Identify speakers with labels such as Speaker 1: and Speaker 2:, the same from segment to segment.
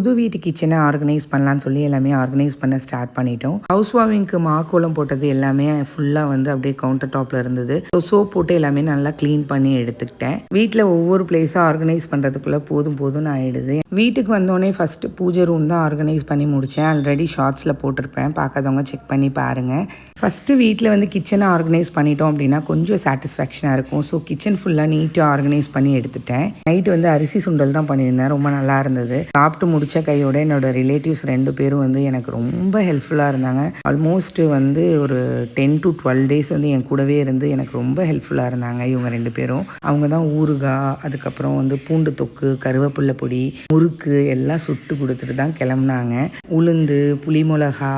Speaker 1: புது வீட்டு கிச்சனை ஆர்கனைஸ் பண்ணலான்னு சொல்லி எல்லாமே ஆர்கனைஸ் பண்ண ஸ்டார்ட் பண்ணிட்டோம். ஹவுஸ் வார்மிங்க்கு மாக்கோலம் போட்டது எல்லாமே ஃபுல்லாக வந்து அப்படியே கவுண்டர் டாப்பில் இருந்தது. ஸோ சோப் போட்டு எல்லாமே நல்லா க்ளீன் பண்ணி எடுத்துக்கிட்டேன். வீட்டில் ஒவ்வொரு பிளேஸாக ஆர்கனைஸ் பண்ணுறதுக்குள்ளே போதும் போதும்னு ஆயிடுது. வீட்டுக்கு வந்தோடனே ஃபஸ்ட்டு பூஜை ரூம் தான் ஆர்கனைஸ் பண்ணி முடித்தேன் ஆல்ரெடி ஷார்ட்ஸில் போட்டிருப்பேன். பார்க்காதவங்க செக் பண்ணி பாருங்கள் ஃபஸ்ட்டு வீட்டில் வந்து கிச்சனை ஆர்கனைஸ் பண்ணிட்டோம் அப்படின்னா கொஞ்சம் சாட்டிஸ்ஃபேக்ஷனாக இருக்கும். ஸோ கிச்சன் ஃபுல்லாக நீட்டாக ஆர்கனைஸ் பண்ணி எடுத்துட்டேன். நைட்டு வந்து அரிசி சுண்டல் தான் பண்ணியிருந்தேன். ரொம்ப நல்லா இருந்தது. சாப்பிட்டு முடிச்ச கையோட என்னோட ரிலேட்டிவ்ஸ் ரெண்டு பேரும் வந்து எனக்கு ரொம்ப ஹெல்ப்ஃபுல்லாக இருந்தாங்க. ஆல்மோஸ்ட் வந்து ஒரு டென் டு டுவெல் டேஸ் வந்து என் கூடவே இருந்து எனக்கு ரொம்ப ஹெல்ப்ஃபுல்லாக இருந்தாங்க இவங்க ரெண்டு பேரும். அவங்க தான் ஊறுகாய் அதுக்கப்புறம் வந்து பூண்டு தொக்கு கருவேப்பிள்ளை பொடி முறுக்கு எல்லாம் சுட்டு கொடுத்துட்டு தான் கிளம்புனாங்க. உளுந்து புளி மிளகா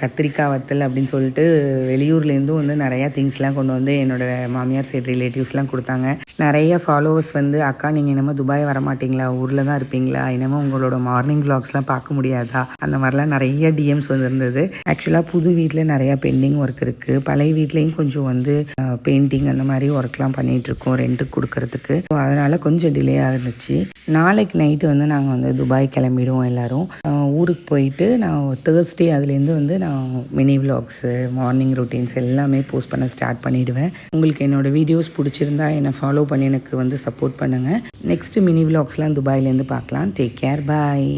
Speaker 1: கத்திரிக்காய் வத்தல் அப்படின்னு சொல்லிட்டு வெளியூர்லேருந்தும் வந்து நிறையா திங்ஸ்லாம் கொண்டு வந்து என்னோட மாமியார் சைடு ரிலேட்டிவ்ஸ்லாம் கொடுத்தாங்க. நிறைய ஃபாலோவர்ஸ் வந்து அக்கா நீங்கள் என்னமோ துபாய் வர மாட்டிங்களா ஊரில் தான் இருப்பீங்களா? என்னமோ உங்களோட மார்னிங் vlogsலாம் பார்க்க முடியாதா? அந்த மாதிரிலாம் நிறைய டிஎம்ஸ் வந்துருந்தது. ஆக்சுவலாக புது வீட்டில் நிறையா பெண்டிங் ஒர்க் இருக்குது பழைய வீட்லேயும் கொஞ்சம் வந்து பெயிண்டிங் அந்த மாதிரி ஒர்க்லாம் பண்ணிகிட்ருக்கோம் ரெண்ட்டுக்கு கொடுக்கறதுக்கு. ஸோ அதனால் கொஞ்சம் டிலே ஆகிருந்துச்சு நாளைக்கு நைட்டு வந்து நாங்கள் வந்து துபாய் கிளம்பிடுவோம் எல்லோரும். ஊருக்கு போயிட்டு நான் தேர்ஸ்டே அதுலேருந்து வந்து நான் மினி விளாக்ஸு மார்னிங் ரொட்டீன்ஸ் எல்லாமே போஸ்ட் பண்ண ஸ்டார்ட் பண்ணிவிடுவேன் உங்களுக்கு என்னோட வீடியோஸ் பிடிச்சிருந்தா என்னை ஃபாலோ பண்ணி எனக்கு வந்து சப்போர்ட் பண்ணுங்கள் நெக்ஸ்ட்டு மினி விளாக்ஸ்லாம் துபாயிலேருந்து பார்க்கலாம். Take care bye